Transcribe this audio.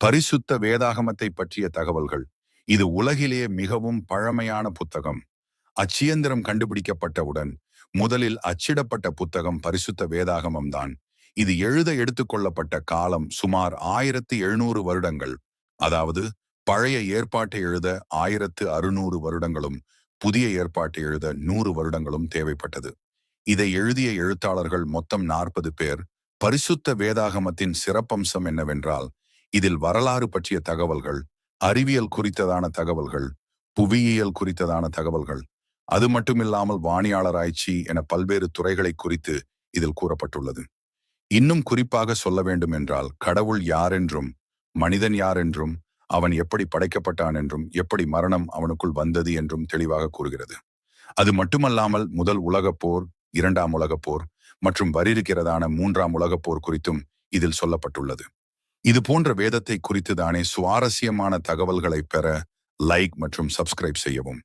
பரிசுத்த வேதாகமத்தை பற்றிய தகவல்கள். இது உலகிலேயே மிகவும் பழமையான புத்தகம். அச்சியந்திரம் கண்டுபிடிக்கப்பட்டவுடன் முதலில் அச்சிடப்பட்ட புத்தகம் பரிசுத்த வேதாகமம் தான் இது எழுத எடுத்துக்கொள்ளப்பட்ட காலம் சுமார் ஆயிரத்தி எழுநூறு வருடங்கள். அதாவது பழைய ஏற்பாட்டை எழுத ஆயிரத்து அறுநூறு வருடங்களும் புதிய ஏற்பாட்டை எழுத நூறு வருடங்களும் தேவைப்பட்டது. இதை எழுதிய எழுத்தாளர்கள் மொத்தம் நாற்பது பேர். பரிசுத்த வேதாகமத்தின் சிறப்பம்சம் என்னவென்றால் இதில் வரலாறு பற்றிய தகவல்கள் அறிவியல் குறித்ததான தகவல்கள் புவியியல் குறித்ததான தகவல்கள் அது மட்டுமில்லாமல் வானியாளராய்ச்சி என பல்வேறு துறைகளை குறித்து இதில் கூறப்பட்டுள்ளது. இன்னும் குறிப்பாக சொல்ல வேண்டும் என்றால் கடவுள் யாரென்றும் மனிதன் யாரென்றும் அவன் எப்படி படைக்கப்பட்டான் என்றும் எப்படி மரணம் அவனுக்குள் வந்தது என்றும் தெளிவாக கூறுகிறது. அது மட்டுமல்லாமல் முதல் உலகப் போர் இரண்டாம் உலகப் போர் மற்றும் வரியிருக்கிறதான மூன்றாம் உலகப் போர் குறித்தும் இதில் சொல்லப்பட்டுள்ளது. இது போன்ற வேதத்தை குறித்து தானே சுவாரஸ்யமான தகவல்களை பெற லைக் மற்றும் சப்ஸ்கிரைப் செய்யவும்.